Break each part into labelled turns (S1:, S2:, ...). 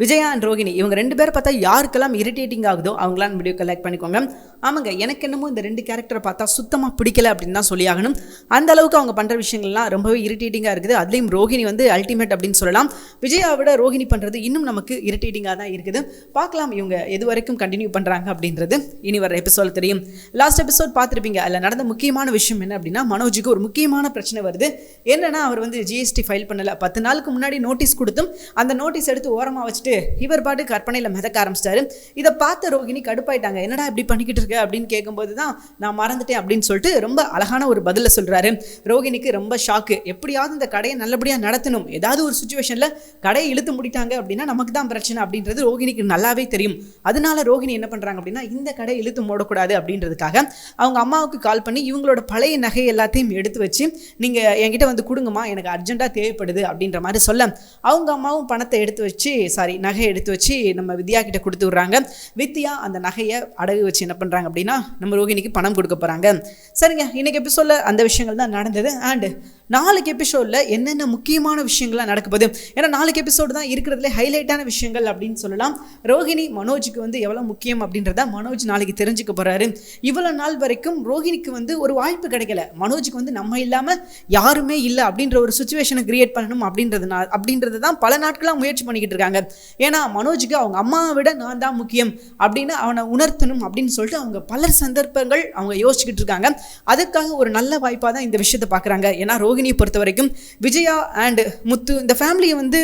S1: Vijaya and Rohini இவங்க ரெண்டு பேரை பார்த்தா யாருக்கெல்லாம் இரிட்டேட்டிங் ஆகுதோ அவங்களாம் வீடியோ கலெக்ட் பண்ணிக்கோங்க. ஆமாங்க எனக்கு என்னமோ இந்த ரெண்டு கேரக்டரை பார்த்தா சுத்தமாக பிடிக்கல அப்படின்னு தான் சொல்லி ஆகணும். அந்த அளவுக்கு அவங்க பண்ணுற விஷயங்கள்லாம் ரொம்பவே இரிட்டேட்டிங்காக இருக்குது. அதுலேயும் ரோகிணி வந்து அல்டிமேட் அப்படின்னு சொல்லலாம். விஜயாவை விட ரோகிணி பண்ணுறது இன்னும் நமக்கு இரிட்டேட்டிங்காக தான் இருக்குது. பார்க்கலாம் இவங்க எது வரைக்கும் கண்டினியூ பண்ணுறாங்க அப்படின்றது. இனி வர எபிசோட தெரியும். லாஸ்ட் எபிசோட் பார்த்துருப்பீங்க. அதில் நடந்த முக்கியமான விஷயம் என்ன அப்படின்னா மனோஜுக்கு ஒரு முக்கியமான பிரச்சனை வருது. என்னன்னா அவர் வந்து ஜிஎஸ்டி ஃபைல் பண்ணலை. பத்து நாளுக்கு முன்னாடி நோட்டீஸ் கொடுத்தும் அந்த நோட்டீஸ் எடுத்து ஓரமாக வச்சுட்டு இவர் பாட்டு கற்பனையில் மிதக்க ஆரம்பிச்சிட்டாரு. இதை பார்த்த ரோகிணி கடுப்பாயிட்டாங்க. என்னடா இப்படி பண்ணிக்கிட்டு இருக்க? அப்படின்னு கேட்கும்போது தான் நான் மறந்துட்டேன் அப்படின்னு சொல்லிட்டு ரொம்ப அழகான ஒரு பதிலை சொல்கிறாரு ரோகிணிக்கு ரொம்ப ஷாக்கு எப்படியாவது இந்த கடையை நல்லபடியாக நடத்தணும். ஏதாவது ஒரு சுச்சுவேஷனில் கடையை இழுத்து முடிட்டாங்க அப்படின்னா நமக்கு தான் பிரச்சனை அப்படின்றது ரோகிணிக்கு நல்லாவே தெரியும். அதனால ரோகிணி என்ன பண்ணுறாங்க அப்படின்னா இந்த கடையை இழுத்து மூடக்கூடாது அப்படின்றதுக்காக அவங்க அம்மாவுக்கு கால் பண்ணி இவங்களோட பழைய நகை எல்லாத்தையும் எடுத்து வச்சு நீங்கள் என்கிட்ட வந்து கொடுங்கம்மா. எனக்கு அர்ஜென்ட்டாக தேவைப்படுது அப்படின்ற மாதிரி சொல்ல அவங்க அம்மாவும் பணத்தை எடுத்து வச்சு சாரி நகை எடுத்து வச்சு நம்ம வித்யா கிட்ட கொடுத்து விட்றாங்க. வித்யா அந்த நகையை அடகு வச்சு என்ன பண்ணுறாங்க அப்படின்னா நம்ம ரோகிணிக்கு பணம் கொடுக்க போகிறாங்க சரிங்க இன்னைக்கு எபிசோடில் அந்த விஷயங்கள் தான் நடந்தது. அண்டு நாளைக்கு எபிசோடில் என்னென்ன முக்கியமான விஷயங்கள்லாம் நடக்க போகுது? ஏன்னா நாளைக்கு எபிசோடு தான் இருக்கிறதுல ஹைலைட்டான விஷயங்கள் அப்படின்னு சொல்லலாம். ரோஹிணி மனோஜுக்கு வந்து எவ்வளோ முக்கியம் அப்படின்றத மனோஜ் நாளைக்கு தெரிஞ்சுக்க போகிறாரு இவ்வளோ நாள் வரைக்கும் ரோஹிணிக்கு வந்து ஒரு வாய்ப்பு கிடைக்கல. மனோஜுக்கு வந்து நம்ம இல்லாமல் யாருமே இல்லை அப்படின்ற ஒரு சுச்சுவேஷனை கிரியேட் பண்ணணும் அப்படின்றதுனா அப்படின்றது தான் பல நாட்களாக முயற்சி பண்ணிக்கிட்டு இருக்காங்க. ஏன்னா மனோஜுக்கு அவங்க அம்மாவை விட நான் தான் முக்கியம் அப்படின்னு அவனை உணர்த்தணும் அப்படின்னு சொல்லிட்டு அவங்க பல சந்தர்ப்பங்கள் அவங்க யோசிச்சுக்கிட்டு இருக்காங்க. அதுக்காக ஒரு நல்ல வாய்ப்பாக தான் இந்த விஷயத்தை பார்க்குறாங்க ஏன்னா ரோகிணியை பொறுத்த வரைக்கும் விஜயா அண்ட் முத்து இந்த ஃபேமிலியை வந்து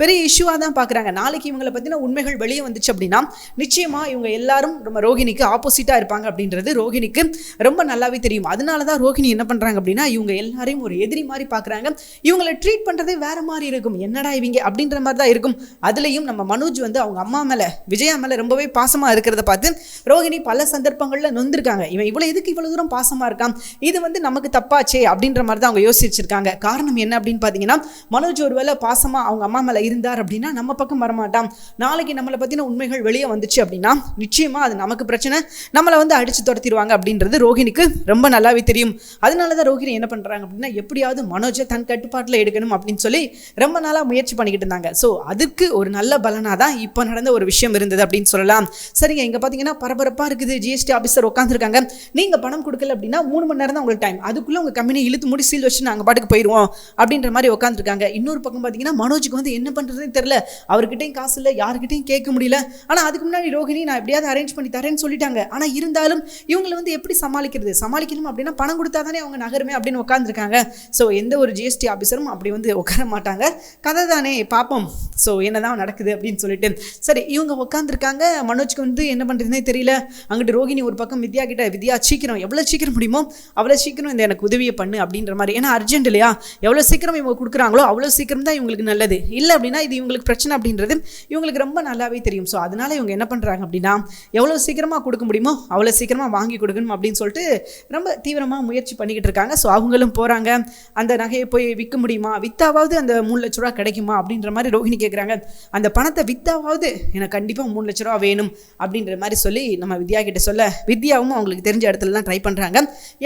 S1: பெரிய இஷ்யூவாக தான் பார்க்குறாங்க. நாளைக்கு இவங்களை பற்றின உண்மைகள் வெளியே வந்துச்சு அப்படின்னா நிச்சயமாக இவங்க எல்லாரும் நம்ம ரோஹிணிக்கு ஆப்போசிட்டாக இருப்பாங்க அப்படின்றது ரோஹிணிக்கு ரொம்ப நல்லாவே தெரியும். அதனால தான் ரோகிணி என்ன பண்ணுறாங்க அப்படின்னா இவங்க எல்லாரையும் ஒரு எதிரி மாதிரி பார்க்குறாங்க. இவங்களை ட்ரீட் பண்ணுறதே வேற மாதிரி இருக்கும். என்னடா இவங்க அப்படின்ற மாதிரி தான் இருக்கும். அதுலேயும் நம்ம மனோஜ் வந்து அவங்க அம்மா மேலே விஜயா மேலே ரொம்பவே பாசமாக இருக்கிறத பார்த்து ரோஹிணி பல சந்தர்ப்பங்களில் நொந்திருக்காங்க. இவன் இவ்வளோ எதுக்கு இவ்வளோ தூரம் பாசமாக இருக்கான்? இது வந்து நமக்கு தப்பாச்சே அப்படின்ற மாதிரி தான் அவங்க யோசிச்சிருக்காங்க காரணம் என்ன அப்படின்னு பார்த்தீங்கன்னா மனோஜ் ஒருவேளை பாசமாக அவங்க அம்மா மேலே இருந்தார் அப்படின்னா நம்ம பக்கம் வரமாட்டான். நாளைக்கு நம்மளை பற்றின உண்மைகள் வெளியே வந்துச்சு அப்படின்னா நிச்சயமாக அது நமக்கு பிரச்சனை. நம்மளை வந்து அடித்து துரத்திடுவாங்க அப்படின்றது ரோஹிணிக்கு ரொம்ப நல்லாவே தெரியும். அதனால தான் ரோஹிணி என்ன பண்ணுறாங்க அப்படின்னா எப்படியாவது மனோஜை தன் கட்டுப்பாட்டில் எடுக்கணும் அப்படின்னு சொல்லி ரொம்ப நாளாக முயற்சி பண்ணிக்கிட்டு இருந்தாங்க. ஸோ அதுக்கு ஒரு நல்ல பலனாக தான் இப்போ நடந்த ஒரு விஷயம் இருந்தது அப்படின்னு சொல்லலாம். சரிங்க இங்கே பார்த்தீங்கன்னா பரபரப்பாக இருக்குது. ஜிஎஸ்டி ஆஃபீஸர் உட்காந்துருக்காங்க நீங்கள் பணம் கொடுக்கல அப்படின்னா மூணு மணி நேரம் தான் உங்களுக்கு டைம் அதுக்குள்ளே உங்கள் கம்பெனி இழுத்து முடி சீல் வச்சு நாங்கள் பாட்டுக்கு போயிடுவோம் அப்படின்ற மாதிரி உட்காந்துருக்காங்க இன்னொரு பக்கம் பார்த்தீங்கன்னா மனோஜுக்கு வந்து என்ன பண்ணுறதுன்னு தெரில அவர்கிட்டையும் காசு இல்லை யாருக்கிட்டையும் கேட்க முடியல. ஆனால் அதுக்கு முன்னாடி ரோஹிணி நான் எப்படியாவது அரேஞ்ச் பண்ணி தரேன்னு சொல்லிட்டாங்க. ஆனால் இருந்தாலும் இவங்களை வந்து எப்படி சமாளிக்கிறது? சமாளிக்கணும் அப்படின்னா பணம் கொடுத்தா தானே அவங்க நகருமே அப்படின்னு உட்காந்துருக்காங்க ஸோ எந்த ஒரு ஜிஎஸ்டி ஆஃபீஸரும் அப்படி வந்து உட்கார மாட்டாங்க. கதை தானே பார்ப்போம் ஸோ என்னதான் நடக்குது அப்படின்னு சொல்லிட்டு. சரி இவங்க உட்காந்துருக்காங்க மனோஜ்க்கு வந்து என்ன பண்ணுறதுனே தெரியல. அங்கிட்டு ரோகிணி ஒரு பக்கம் வித்யா கிட்ட வித்யா சீக்கிரம் எவ்வளோ சீக்கிரம் முடியுமோ அவ்வளோ சீக்கிரம் இந்த எனக்கு உதவியை பண்ணு அப்படின்ற மாதிரி. ஏன்னா அர்ஜென்ட் இல்லையா? எவ்வளோ சீக்கிரம் இவங்க கொடுக்குறாங்களோ அவ்வளோ சீக்கிரம் தான் இவங்களுக்கு நல்லது. இல்லை அப்படின்னா இது இவங்களுக்கு பிரச்சனை அப்படின்றது இவங்களுக்கு ரொம்ப நல்லாவே தெரியும். ஸோ அதனால இவங்க என்ன பண்ணுறாங்க அப்படின்னா எவ்வளோ சீக்கிரமாக கொடுக்க முடியுமோ அவ்வளோ சீக்கிரமாக வாங்கி கொடுக்கணும் அப்படின்னு சொல்லிட்டு ரொம்ப தீவிரமாக முயற்சி பண்ணிக்கிட்டு இருக்காங்க. ஸோ அவங்களும் போகிறாங்க அந்த நகையை போய் விற்க முடியுமா? வித்தாவது அந்த மூணு லட்ச ரூபா கிடைக்குமா? அப்படின்ற மாதிரி ரோஹிணி கேட்குறாங்க அந்த பணத்தை வித்தாவது எனக்கு கண்டிப்பாக மூணு லட்ச ரூபா வேணும் அப்படின்ற மாதிரி சொல்லி நம்ம வித்யா கிட்ட சொல்ல வித்யாவும் அவங்களுக்கு தெரிஞ்ச இடத்துலலாம் ட்ரை பண்ணுறாங்க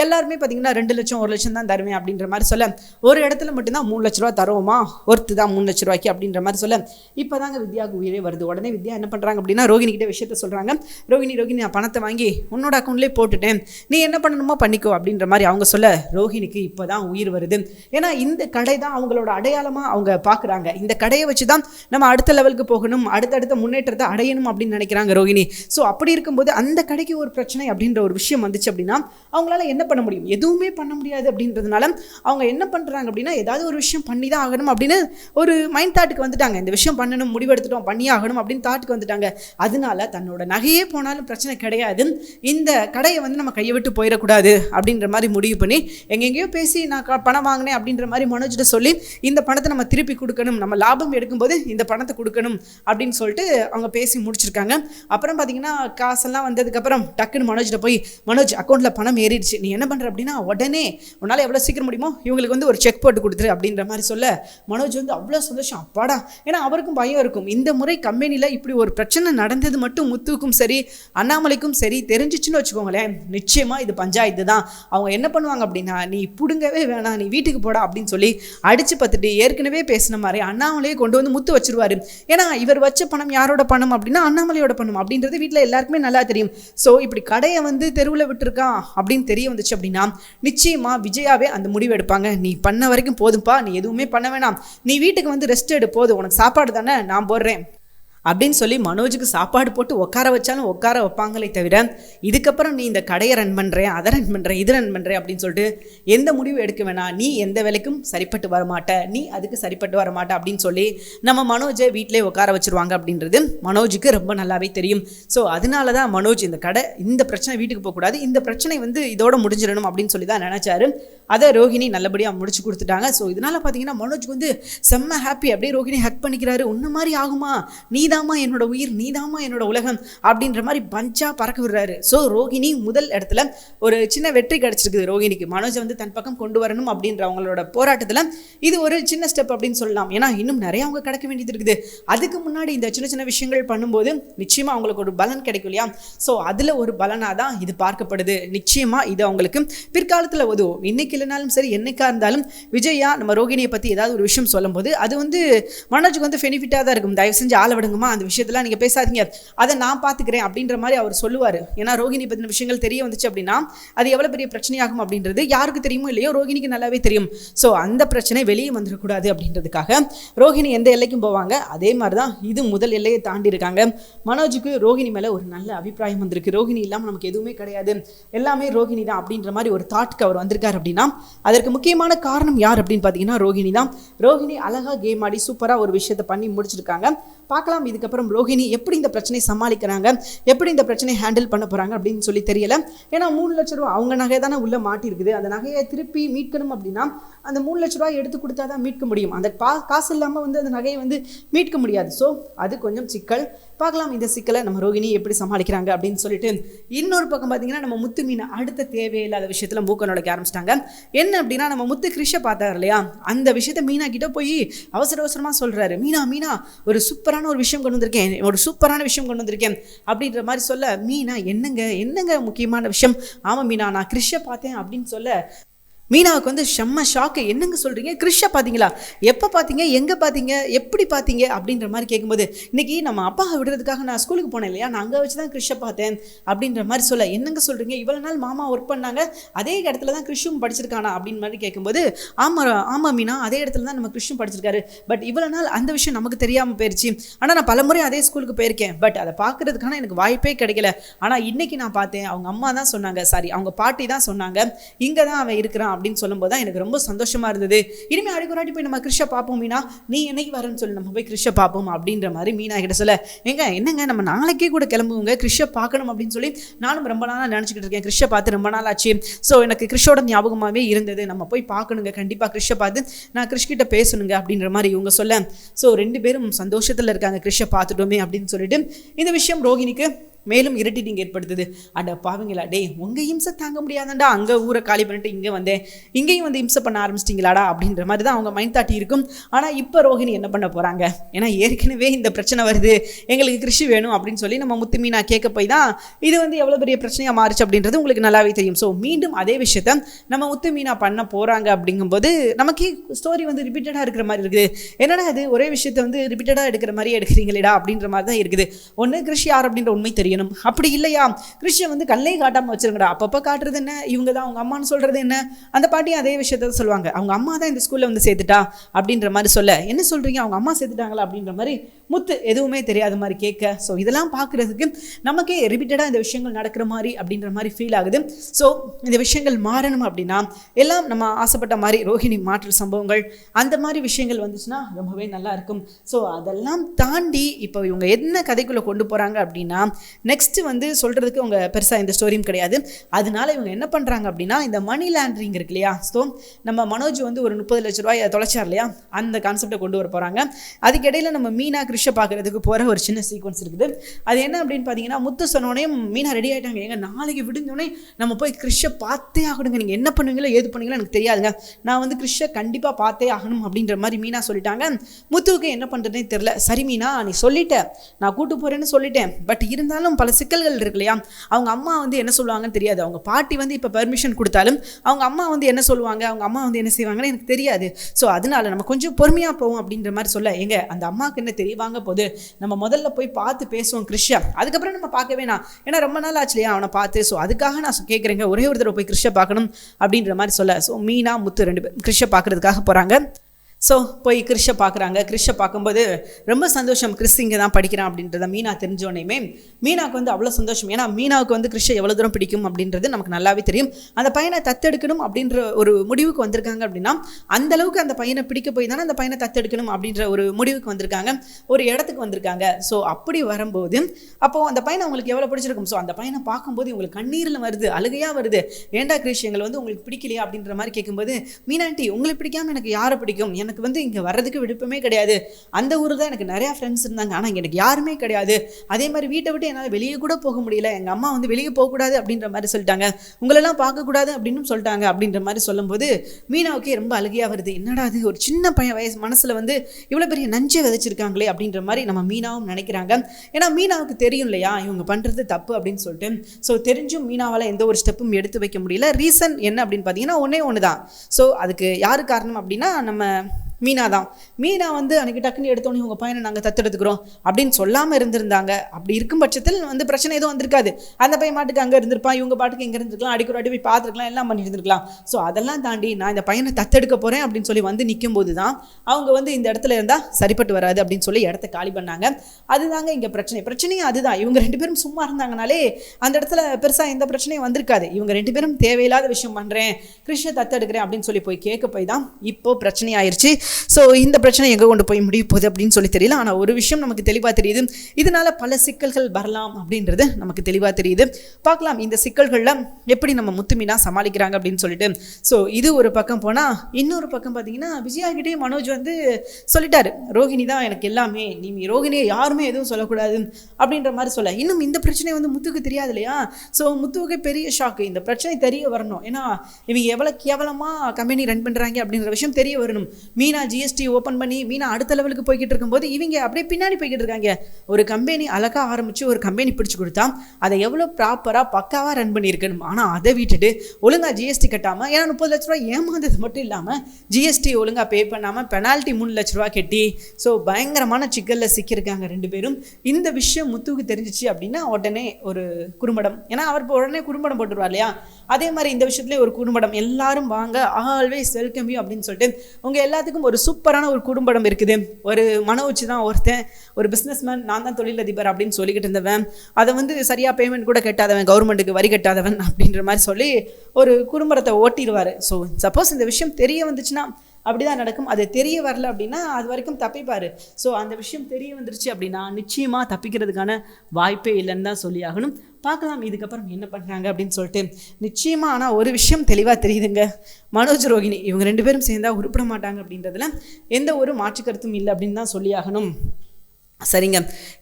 S1: எல்லாருமே பார்த்தீங்கன்னா ரெண்டு லட்சம் ஒரு லட்சம் தான் தருவேன் அப்படின்ற மாதிரி சொல்ல ஒரு இடத்துல மட்டும்தான் மூணு லட்ச ரூபா தருவோமா? ஒருத்து தான் மூணு லட்ச ரூபாய்க்கு அப்படின்ற மாதிரி சொல்ல. இப்போ தாங்க வித்யாவுக்கு உயிரே வருது. உடனே வித்யா என்ன பண்ணுறாங்க அப்படின்னா ரோகினிகிட்ட விஷயத்த சொல்கிறாங்க ரோகிணி ரோகிணி நான் பணத்தை வாங்கி உன்னோட அக்கௌண்ட்லேயே போட்டுட்டேன். நீ என்ன பண்ணணுமோ பண்ணிக்கோ அப்படின்ற மாதிரி அவங்க சொல்ல ரோஹிணிக்கு இப்போ தான் உயிர் வருது. ஏன்னா இந்த கடை தான் அவங்களோட அடையாளமாக அவங்க பார்க்குறாங்க இந்த கடையை வச்சு தான் நம்ம அடுத்த லெவலுக்கு போகணும். அடுத்தடுத்த முன்னேற்றத்தை அடையணும் அப்படின்னு நினைக்கிறாங்க ரோஹிணி ஸோ அப்படி இருக்கும்போது அந்த கடைக்கு ஒரு பிரச்சனை அப்படின்ற ஒரு விஷயம் வந்துச்சு அப்படின்னா அவங்களால என்ன பண்ண முடியும்? எதுவுமே பண்ண முடியாது அப்படின்றதுனால அவங்க என்ன பண்ணுறாங்க அப்படின்னா ஏதாவது ஒரு விஷயம் பண்ணி தான் ஆகணும் அப்படின்னு ஒரு மைண்ட் தாட்டுக்கு வந்துட்டாங்க. இந்த விஷயம் பண்ணணும் முடிவெடுத்துட்டோம் பண்ணி ஆகணும் அப்படின்னு தாட்டுக்கு வந்துட்டாங்க. அதனால தன்னோட நகையே போனாலும் பிரச்சனை கிடையாது. இந்த கடையை வந்து நம்ம கையை விட்டு போயிடக்கூடாது அப்படின்ற மாதிரி முடிவு பண்ணி எங்கெங்கேயோ பேசி நான் பணம் வாங்கினேன் அப்படின்ற மாதிரி மனோஜிட்ட சொல்லி இந்த பணத்தை நம்ம திருப்பி கொடுக்கணும். நம்ம லாபம் எடுக்கும்போது இந்த பணத்தை கொடுக்கணும் அப்படின்னு சொல்லிட்டு அவங்க பேசி முடிச்சிருக்காங்க. அப்புறம் பார்த்தீங்கன்னா காசெல்லாம் வந்ததுக்கப்புறம் டக்குன்னு மனோஜிட்ட போய் மனோஜ் அக்கௌண்ட்டில் பணம் ஏறிடுச்சு. நீ என்ன பண்ணுற அப்படின்னா உடனே உன்னால் எவ்வளோ சீக்கிரம் முடியுமோ இவங்களுக்கு வந்து ஒரு செக் போட்டு கொடுத்துரு அப்படின்ற மாதிரி சொல்ல மனோஜ் வந்து அவ்வளோ சந்தோஷம். அப்பாடா. ஏன்னா அவருக்கும் பயம் இருக்கும். இந்த முறை கம்பெனியில் இப்படி ஒரு பிரச்சனை நடந்தது மட்டும் முத்துவுக்கும் சரி அண்ணாமலைக்கும் சரி தெரிஞ்சிச்சுன்னு வச்சுக்கோங்களேன். நிச்சயமாக இது பஞ்சாயத்து தான். அவங்க என்ன பண்ணுவாங்க அப்படின்னா நீ பிடுங்கவே வேணாம். நீ வீட்டுக்கு போடா. அப்படின்னு சொல்லி அடித்து பார்த்துட்டு ஏற்கனவே பேசின மாதிரி அண்ணாமலையை கொண்டு வந்து முத்து வச்சிருவாரு. ஏன்னா இவர் வச்ச பணம் யாரோட பணம் அப்படின்னா அண்ணாமலையோட பணம் அப்படின்றது வீட்டில் எல்லாருக்குமே நல்லா தெரியும். ஸோ இப்படி கடையை வந்து தெருவில் விட்டுருக்கான் அப்படின்னு தெரிய வந்துச்சு அப்படின்னா நிச்சயமாக விஜயாவே அந்த முடிவு இருப்பாங்க. நீ பண்ண வரைக்கும் போதும்ப்பா நீ எதுவுமே பண்ண வேணாம். நீ வீட்டுக்கு வந்து ரெஸ்ட் எடு போதும் உனக்கு சாப்பாடு தானே? நான் போடுறேன். அப்படின்னு சொல்லி மனோஜுக்கு சாப்பாடு போட்டு உட்கார வச்சாலும் உட்கார வைப்பாங்களே தவிர இதுக்கப்புறம் நீ இந்த கடையை ரன் பண்ணுறேன் அதை ரன் பண்ணுறேன் இது ரன் பண்ணுறேன் அப்படின்னு சொல்லிட்டு எந்த முடிவு எடுக்க வேணாம் நீ எந்த வேலைக்கும் சரிப்பட்டு வர மாட்ட நீ அதுக்கு சரிப்பட்டு வர மாட்ட அப்படின்னு சொல்லி நம்ம மனோஜை வீட்டிலே உட்கார வச்சிருவாங்க அப்படின்றது மனோஜுக்கு ரொம்ப நல்லாவே தெரியும். ஸோ அதனால தான் மனோஜ் இந்த கடை இந்த பிரச்சனை வீட்டுக்கு போகக்கூடாது இந்த பிரச்சனை வந்து இதோட முடிஞ்சிடணும் அப்படின்னு சொல்லி தான் நினச்சாரு. அதை ரோஹிணி நல்லபடியாக முடிச்சு கொடுத்துட்டாங்க. ஸோ இதனால் பார்த்தீங்கன்னா மனோஜுக்கு வந்து செம்ம ஹாப்பி அப்படியே ரோஹிணி ஹக் பண்ணிக்கிறாரு. உன்ன மாதிரி ஆகுமா? நீ நீதாம்மா என்னோட உயிர் நீதாம்மா என்னோட உலகம் அப்படின்ற மாதிரி பஞ்சாக பறக்க விடுறாரு. ஸோ ரோஹிணி முதல் இடத்துல ஒரு சின்ன வெற்றி கிடச்சிருக்குது ரோஹிணிக்கு மனோஜை வந்து தன் பக்கம் கொண்டு வரணும் அப்படின்ற அவங்களோட போராட்டத்தில் இது ஒரு சின்ன ஸ்டெப் அப்படின்னு சொல்லலாம். ஏன்னா இன்னும் நிறைய அவங்க கிடைக்க வேண்டியது இருக்குது. அதுக்கு முன்னாடி இந்த சின்ன சின்ன விஷயங்கள் பண்ணும்போது நிச்சயமாக அவங்களுக்கு ஒரு பலன் கிடைக்கும் இல்லையா? ஸோ அதில் ஒரு பலனாக தான் இது பார்க்கப்படுது. நிச்சயமாக இது அவங்களுக்கு பிற்காலத்தில் உதவும். இன்னைக்கு இல்லைனாலும் சரி என்னைக்காக இருந்தாலும் விஜயா நம்ம ரோகிணியை பற்றி ஏதாவது ஒரு விஷயம் சொல்லும்போது அது வந்து மனோஜுக்கு வந்து பெனிஃபிட்டாக தான் இருக்கும். தயவு செஞ்சு ஆள விடுங்கம்மா அந்த விஷயத்தெல்லாம் நீங்கள் பேசாதீங்க. அதை நான் பார்த்துக்கிறேன் அப்படின்ற மாதிரி அவர் சொல்லுவார். ஏன்னா ரோகிணி பற்றின விஷயங்கள் தெரிய வந்துச்சு அப்படின்னா அது எவ்வளோ பெரிய பிரச்சனையாகும் அப்படின்றது யாருக்கு தெரியுமோ இல்லையோ ரோகிணிக்கு நல்லாவே தெரியும். ஸோ அந்த பிரச்சனை வெளியே வந்துடக்கூடாது அப்படின்றதுக்காக ரோஹிணி எந்த எல்லைக்கும் போவாங்க? அதே மாதிரி தான் இது முதல் எல்லையை தாண்டி இருக்காங்க. மனோஜுக்கு ரோகிணி மேலே ஒரு நல்ல அபிப்பிராயம் வந்திருக்கு. ரோகிணி இல்லாமல் நமக்கு எதுவுமே கிடையாது. எல்லாமே ரோகிணி தான் அப்படின்ற மாதிரி ஒரு தாட்டுக்கு அவர் வந்திருக்கார் அப்படின்னா அதற்கு முக்கியமான காரணம் யார் அப்படின்னு பார்த்தீங்கன்னா ரோஹிணி தான். ரோகிணி அழகாக கேம் ஆடி சூப்பராக ஒரு விஷயத்தை பண்ணி முடிச்சிருக்காங்க. பார்க்கலாம் இதுக்கப்புறம் ரோஹிணி எப்படி இந்த பிரச்சனையை சமாளிக்கிறாங்க? எப்படி இந்த பிரச்சனையை ஹேண்டில் பண்ண போகிறாங்க அப்படின்னு சொல்லி தெரியல. ஏன்னா மூணு லட்ச ரூபா அவங்க நகை தானே உள்ளே மாட்டியிருக்குது அந்த நகையை திருப்பி மீட்கணும் அப்படின்னா அந்த மூணு லட்ச ரூபா எடுத்து கொடுத்தா தான் மீட்க முடியும். அந்த பா காசு இல்லாமல் வந்து அந்த நகையை வந்து மீட்க முடியாது. ஸோ அது கொஞ்சம் சிக்கல். பார்க்கலாம் இந்த சிக்கலை நம்ம ரோஹிணி எப்படி சமாளிக்கிறாங்க அப்படின்னு சொல்லிட்டு இன்னொரு பக்கம் பார்த்தீங்கன்னா நம்ம முத்து மீனை அடுத்த தேவையில்லாத விஷயத்தில் மூக்க நுழைக்க ஆரம்பிச்சிட்டாங்க. என்ன அப்படின்னா நம்ம முத்து கிருஷை பார்த்தாரு இல்லையா? அந்த விஷயத்த மீனா கிட்ட போய் அவசர அவசரமாக சொல்கிறாரு மீனா மீனா ஒரு சூப்பரான ஒரு விஷயம் கொண்டு வந்திருக்கேன். ஒரு சூப்பரான விஷயம் கொண்டு வந்திருக்கேன். அப்படின்ற மாதிரி சொல்ல மீனா என்னங்க? என்னங்க முக்கியமான விஷயம்? ஆமாம் மீனா நான் கிறிஷை பார்த்தேன் அப்படின்னு சொல்ல மீனாவுக்கு வந்து செம்ம ஷாக்கு என்னங்க சொல்கிறீங்க கிறிஷை பார்த்தீங்களா எப்போ பார்த்தீங்க எங்கே பார்த்தீங்க எப்படி பார்த்தீங்க அப்படின்ற மாதிரி கேட்கும்போது இன்றைக்கி நம்ம அப்பாவை விடுறதுக்காக நான் ஸ்கூலுக்கு போனேன் இல்லையா? நான் அங்கே வச்சு தான் கிறிஷை பார்த்தேன் அப்படின்ற மாதிரி சொல்ல என்னங்க சொல்கிறீங்க இவ்வளோ நாள் மாமா ஒர்க் பண்ணாங்க அதே இடத்துல தான் கிறிஷும் படிச்சிருக்கானா? அப்படின்னு மாதிரி கேட்கும்போது ஆமாம் ஆமாம் மீனா அதே இடத்துல தான் நம்ம கிறிஷும் படிச்சிருக்காரு. பட் இவ்வளோ நாள் அந்த விஷயம் நமக்கு தெரியாமல் போயிடுச்சு ஆனால் நான் பலமுறை அதே ஸ்கூலுக்கு போயிருக்கேன். பட் அதை பார்க்குறதுக்கான எனக்கு வாய்ப்பே கிடைக்கல. ஆனால் இன்றைக்கி நான் பார்த்தேன் அவங்க அம்மா தான் சொன்னாங்க. சாரி அவங்க பாட்டி தான் சொன்னாங்க. இங்கே தான் அவன் இருக்கிறான் அப்படின்னு சொல்லும்போது தான் எனக்கு ரொம்ப சந்தோஷமாக இருந்தது. இனிமேல் அடிக்க வாட்டி போய் நம்ம கிருஷ்ண பார்ப்போம் மீனா. நீ என்னைக்கு வரேன்னு சொல்லி நம்ம போய் கிருஷ்ண பார்ப்போம் அப்படின்ற மாதிரி மீனா கிட்ட சொல்ல எங்க என்னங்க நம்ம நாளைக்கே கூட கிளம்புவோங்க கிருஷ்ண பார்க்கணும் அப்படின்னு சொல்லி நானும் ரொம்ப நாளாக நினச்சிக்கிட்டு இருக்கேன். கிருஷ்ண பார்த்து ரொம்ப நாள் ஆச்சு. ஸோ எனக்கு கிருஷ்ணோட ஞாபகமாகவே இருந்தது. நம்ம போய் பார்க்கணுங்க கண்டிப்பாக கிருஷ்ண பார்த்து நான் கிருஷ்கிட்ட பேசணுங்க அப்படின்ற மாதிரி இவங்க சொல்ல. ஸோ ரெண்டு பேரும் சந்தோஷத்தில் இருக்காங்க கிருஷ்ண பார்த்துட்டோமே அப்படின்னு சொல்லிட்டு. இந்த விஷயம் ரோகிணிக்கு மேலும் இரட்டிட்டிங் ஏற்படுத்துது. அட பாவங்களா? டே உங்கள் இம்சை தாங்க முடியாதாண்டா அங்கே ஊரை காலி பண்ணிட்டு இங்கே வந்தேன். இங்கேயும் வந்து இம்சை பண்ண ஆரம்பிச்சிட்டிங்களாடா? அப்படின்ற மாதிரி தான் அவங்க மைண்ட் தாட்டி இருக்கும். ஆனால் இப்போ ரோஹிணி என்ன பண்ண போகிறாங்க ஏன்னா ஏற்கனவே இந்த பிரச்சனை வருது. எங்களுக்கு கிருஷி வேணும் அப்படின்னு சொல்லி நம்ம முத்து மீனா கேட்க போய் தான் இது வந்து எவ்வளோ பெரிய பிரச்சனையாக மாறுச்சு அப்படின்றது உங்களுக்கு நல்லாவே தெரியும். ஸோ மீண்டும் அதே விஷயத்த நம்ம முத்து மீனா பண்ண போகிறாங்க அப்படிங்கும்போது நமக்கு ஸ்டோரி வந்து ரிப்பீட்டடாக இருக்கிற மாதிரி இருக்குது. என்னடா அது ஒரே விஷயத்தை வந்து ரிப்பீட்டடாக எடுக்கிற மாதிரியே எடுக்கிறீங்களேடா அப்படின்ற மாதிரி தான் இருக்குது. ஒன்று கிருஷி யார் அப்படின்ற உண்மை தெரியும். தெரியணும் அப்படி இல்லையா? கிருஷ்ணன் வந்து கண்ணே காட்டாமல் வச்சிருங்கடா. அப்பப்போ காட்டுறது என்ன? இவங்க தான் அவங்க அம்மான்னு சொல்கிறது என்ன? அந்த பாட்டியும் அதே விஷயத்த தான் சொல்லுவாங்க. அவங்க அம்மா தான் இந்த ஸ்கூலில் வந்து சேர்த்துட்டா? அப்படின்ற மாதிரி சொல்ல. என்ன சொல்கிறீங்க அவங்க அம்மா சேர்த்துட்டாங்களா? அப்படின்ற மாதிரி முத்து எதுவுமே தெரியாத மாதிரி கேட்க. ஸோ இதெல்லாம் பார்க்குறதுக்கு நமக்கே ரிப்பீட்டடாக இந்த விஷயங்கள் நடக்கிற மாதிரி அப்படின்ற மாதிரி ஃபீல் ஆகுது. ஸோ இந்த விஷயங்கள் மாறணும் அப்படின்னா எல்லாம் நம்ம ஆசைப்பட்ட மாதிரி ரோஹிணி மாற்று சம்பவங்கள் அந்த மாதிரி விஷயங்கள் வந்துச்சுன்னா ரொம்பவே நல்லா இருக்கும். ஸோ அதெல்லாம் தாண்டி இப்போ இவங்க என்ன கதைக்குள்ளே கொண்டு போகிறாங்க அப்படின்னா நெக்ஸ்ட்டு வந்து சொல்கிறதுக்கு அவங்க பெருசாக இந்த ஸ்டோரியும் கிடையாது. அதனால இவங்க என்ன பண்ணுறாங்க அப்படின்னா இந்த மணி லாண்ட்ரிங் இருக்கு இல்லையா? ஸோ நம்ம மனோஜ் வந்து ஒரு முப்பது லட்ச ரூபாய் தொலைச்சார் இல்லையா? அந்த கான்செப்டை கொண்டு வர போகிறாங்க அதுக்கிடையில் நம்ம மீனா கிருஷ்ண பார்க்குறதுக்கு போகிற ஒரு சின்ன சீக்வன்ஸ் இருக்குது. அது என்ன அப்படின்னு பார்த்தீங்கன்னா முத்து சொன்னோடனே மீனா ரெடி ஆகிட்டாங்க எங்க நாளைக்கு விடுஞ்சோடனே நம்ம போய் கிருஷ்ண பார்த்தே ஆகணுங்க. நீங்கள் என்ன பண்ணுவீங்களோ ஏது பண்ணுவீங்களோ எனக்கு தெரியாதுங்க. நான் வந்து கிருஷ்ண கண்டிப்பாக பார்த்தே ஆகணும் அப்படின்ற மாதிரி மீனா சொல்லிட்டாங்க. முத்துவுக்கு என்ன பண்ணுறதுனே தெரில சரி மீனா நீ சொல்லிட்ட. நான் கூட்டு போகிறேன்னு சொல்லிட்டேன். பட் இருந்தாலும் பல சிக்கல்கள் இருக்கு இல்லையா? அவங்க அம்மா வந்து என்ன சொல்லுவாங்கன்னு தெரியாது. அவங்க பாட்டி வந்து இப்போ பெர்மிஷன் கொடுத்தாலும் அவங்க அம்மா வந்து என்ன சொல்லுவாங்க? அவங்க அம்மா வந்து என்ன செய்வாங்கன்னு எனக்கு தெரியாது. ஸோ அதனால நம்ம கொஞ்சம் பொறுமையாக போவோம் அப்படின்ற மாதிரி சொல்ல எங்க அந்த அம்மாவுக்கு என்ன தெரியவாங்க போது நம்ம முதல்ல போய் பார்த்து பேசுவோம் கிருஷ்யா. அதுக்கப்புறம் நம்ம பார்க்க வேணாம். ஏன்னா ரொம்ப நாள் ஆச்சு இல்லையா அவனை பார்த்து. ஸோ அதுக்காக நான் கேட்குறேங்க ஒரே ஒரு தடவை போய் கிருஷ்ண பார்க்கணும் அப்படின்ற மாதிரி சொல்ல. ஸோ மீனா முத்து ரெண்டு பேர் கிருஷ்ண பார்க்கறதுக்காக போகிறாங்க ஸோ போய் கிறிஷை பார்க்குறாங்க. கிறிஷை பார்க்கும்போது ரொம்ப சந்தோஷம். கிறிஸ் இங்கே தான் படிக்கிறான் அப்படின்றத மீனா தெரிஞ்சோடனேமே மீனாவுக்கு வந்து அவ்வளோ சந்தோஷம். ஏன்னா மீனாவுக்கு வந்து கிறிஷை எவ்வளோ தூரம் பிடிக்கும் அப்படின்றது நமக்கு நல்லாவே தெரியும். அந்த பையனை தத்தெடுக்கணும் அப்படின்ற ஒரு முடிவுக்கு வந்திருக்காங்க அப்படின்னா அந்த அளவுக்கு அந்த பையனை பிடிக்க போய் தானே அந்த பையனை தத்தெடுக்கணும் அப்படின்ற ஒரு முடிவுக்கு வந்திருக்காங்க. ஒரு இடத்துக்கு வந்திருக்காங்க. ஸோ அப்படி வரும்போது அப்போது அந்த பையனை உங்களுக்கு எவ்வளோ பிடிச்சிருக்கும்? ஸோ அந்த பையனை பார்க்கும்போது உங்களுக்கு கண்ணீரில் வருது அழுகையாக வருது. ஏண்டா கிறிஷ் எங்களை வந்து உங்களுக்கு பிடிக்கலையா அப்படின்ற மாதிரி கேட்கும்போது மீனாண்டி உங்களுக்கு பிடிக்காமல் எனக்கு யாரை பிடிக்கும்? எனக்கு வந்து இங்கே வர்றதுக்கு விருப்பமே கிடையாது. அந்த ஊர் தான் எனக்கு நிறையா ஃப்ரெண்ட்ஸ் இருந்தாங்க. ஆனால் எனக்கு யாருமே கிடையாது. அதே மாதிரி வீட்டை விட்டு என்னால் வெளியே கூட போக முடியல. எங்கள் அம்மா வந்து வெளியே போகக்கூடாது அப்படின்ற மாதிரி சொல்லிட்டாங்க. உங்களெல்லாம் பார்க்கக்கூடாது அப்படின்னு சொல்லிட்டாங்க அப்படின்ற மாதிரி சொல்லும்போது மீனாவுக்கே ரொம்ப அழுகையாக வருது. என்னடா அது ஒரு சின்ன பையன் வயசு மனசில் வந்து இவ்வளோ பெரிய நஞ்சை விதைச்சிருக்காங்களே அப்படின்ற மாதிரி நம்ம மீனாவும் நினைக்கிறாங்க. ஏன்னா மீனாவுக்கு தெரியும் இல்லையா? இவங்க பண்ணுறது தப்பு அப்படின்னு சொல்லிட்டு. ஸோ தெரிஞ்சும் மீனாவால் எந்த ஒரு ஸ்டெப்பும் எடுத்து வைக்க முடியல. ரீசன் என்ன அப்படின்னு பார்த்தீங்கன்னா ஒன்றே ஒன்று தான் ஸோ அதுக்கு யார் காரணம் அப்படின்னா நம்ம மீனா தான். மீனா வந்து அன்றைக்கி டக்குன்னு எடுத்தோன்னே உங்கள் பையனை நாங்கள் தத்தெடுத்துக்கிறோம். அப்படின்னு சொல்லாமல் இருந்திருந்தாங்க. அப்படி இருக்கும் பட்சத்தில் வந்து பிரச்சனை எதுவும் வந்திருக்காது. அந்த பையன் பாட்டுக்கு அங்கே இருந்திருப்பான் இவங்க பாட்டுக்கு இங்கே இருந்திருக்கலாம் அடிக்கிற அடி போய் பார்த்துருக்கலாம் எல்லாம் பண்ணிட்டு இருந்திருக்கலாம். ஸோ அதெல்லாம் தாண்டி நான் இந்த பையனை தத்தெடுக்க போகிறேன் அப்படின்னு சொல்லி வந்து நிற்கும் போது தான் அவங்க வந்து இந்த இடத்துல இருந்தால் சரிப்பட்டு வராது அப்படின்னு சொல்லி இடத்த காலி பண்ணாங்க. அதுதாங்க இங்கே பிரச்சனை. பிரச்சனையும் அதுதான். இவங்க ரெண்டு பேரும் சும்மா இருந்தாங்கனாலே அந்த இடத்துல பெருசாக எந்த பிரச்சனையும் வந்திருக்காது. இவங்க ரெண்டு பேரும் தேவையில்லாத விஷயம் பண்ணுறேன் கிருஷ்ண தத்தெடுக்கிறேன் அப்படின்னு சொல்லி போய் கேட்க போய் தான் இப்போ பிரச்சனை ஆயிடுச்சு ஸோ இந்த பிரச்சனை எங்கே கொண்டு போய் முடிய போகுது அப்படின்னு சொல்லி தெரியல. ஆனால் ஒரு விஷயம் நமக்கு தெளிவாக தெரியுது. இதனால பல சிக்கல்கள் வரலாம் அப்படின்றது நமக்கு தெளிவாக தெரியுது. பார்க்கலாம் இந்த சிக்கல்களில் எப்படி நம்ம முத்துமீனா சமாளிக்கிறாங்க அப்படின்னு சொல்லிட்டு. ஸோ இது ஒரு பக்கம் போனால் இன்னொரு பக்கம் பார்த்தீங்கன்னா விஜயாகிட்டே மனோஜ் வந்து சொல்லிட்டாரு. ரோஹிணி தான் எனக்கு எல்லாமே. நீ ரோஹிணியை யாருமே எதுவும் சொல்லக்கூடாது அப்படின்ற மாதிரி சொல்ல. இன்னும் இந்த பிரச்சனை வந்து முத்துக்கு தெரியாது இல்லையா? ஸோ முத்துவுக்கு பெரிய ஷாக்கு இந்த பிரச்சனை தெரிய வரணும். ஏன்னா இவங்க எவ்வளோ கேவலமாக கம்பெனி ரன் பண்ணுறாங்க அப்படின்ற விஷயம் தெரிய வரணும். மீனா ஜிஎஸ்டி ஓப்பன் பண்ணி வீணா அடுத்த லெவலுக்கு போய்கிட்டு இருக்கும்போது இவங்க அப்படியே பின்னாடி போய்கிட்டு இருக்காங்க. ஒரு கம்பெனி அழகாக ஆரம்பித்து ஒரு கம்பெனி பிடிச்சி கொடுத்தா அதை எவ்வளோ ப்ராப்பராக பக்காவாக ரன் பண்ணியிருக்கணும். ஆனால் அதை விட்டுட்டு ஒழுங்காக ஜிஎஸ்டி கட்டாமல் ஏன்னா முப்பது லட்ச ரூபா ஏமாந்தது மட்டும் இல்லாமல் ஜிஎஸ்டி ஒழுங்காக பே பண்ணாமல் பெனால்ட்டி மூணு லட்ச ரூபா கட்டி ஸோ பயங்கரமான சிக்கலில் சிக்கியிருக்காங்க ரெண்டு பேரும். இந்த விஷயம் முத்துவுக்கு தெரிஞ்சிச்சு அப்படின்னா உடனே ஒரு குறும்படம். ஏன்னா அவர் இப்போ உடனே குறும்படம் போட்டுருவார் இல்லையா? அதே மாதிரி இந்த விஷயத்துலேயே ஒரு குறும்படம். எல்லாரும் வாங்க ஆல்வேஸ் வெல்கம் யூ அப்படின்னு சொல்லிட்டு உங்கள் எல்லாத்துக்கும் ஒரு சூப்பரான ஒரு குடும்பம் இருக்குது. ஒரு மனோஜ் தான் ஒருத்தன் ஒரு பிஸ்னஸ்மேன் நான் தான் தொழிலதிபர் அப்படின்னு சொல்லிக்கிட்டு இருந்தவன். அதை வந்து சரியாக பேமெண்ட் கூட கட்டாதவன் கவர்மெண்ட்டுக்கு வரி கட்டாதவன் அப்படின்ற மாதிரி சொல்லி ஒரு குடும்பத்தை ஓட்டிடுவார். ஸோ சப்போஸ் இந்த விஷயம் தெரிய வந்துச்சுன்னா அப்படி தான் நடக்கும். அது தெரிய வரல அப்படின்னா அது வரைக்கும் தப்பிப்பார். ஸோ அந்த விஷயம் தெரிய வந்துருச்சு அப்படின்னா நிச்சயமாக தப்பிக்கிறதுக்கான வாய்ப்பே இல்லைன்னு தான் சொல்லி ஆகணும். பார்க்கலாம் இதுக்கப்புறம் என்ன பண்ணுறாங்க அப்படின்னு சொல்லிட்டு. நிச்சயமாக ஆனால் ஒரு விஷயம் தெளிவாக தெரியுதுங்க. மனோஜ் ரோகிணி இவங்க ரெண்டு பேரும் சேர்ந்தா உருப்பிட மாட்டாங்க அப்படின்றதுல எந்த ஒரு மாற்று கருத்தும் இல்லை அப்படின்னு தான் சொல்லி ஆகணும். சரிங்க.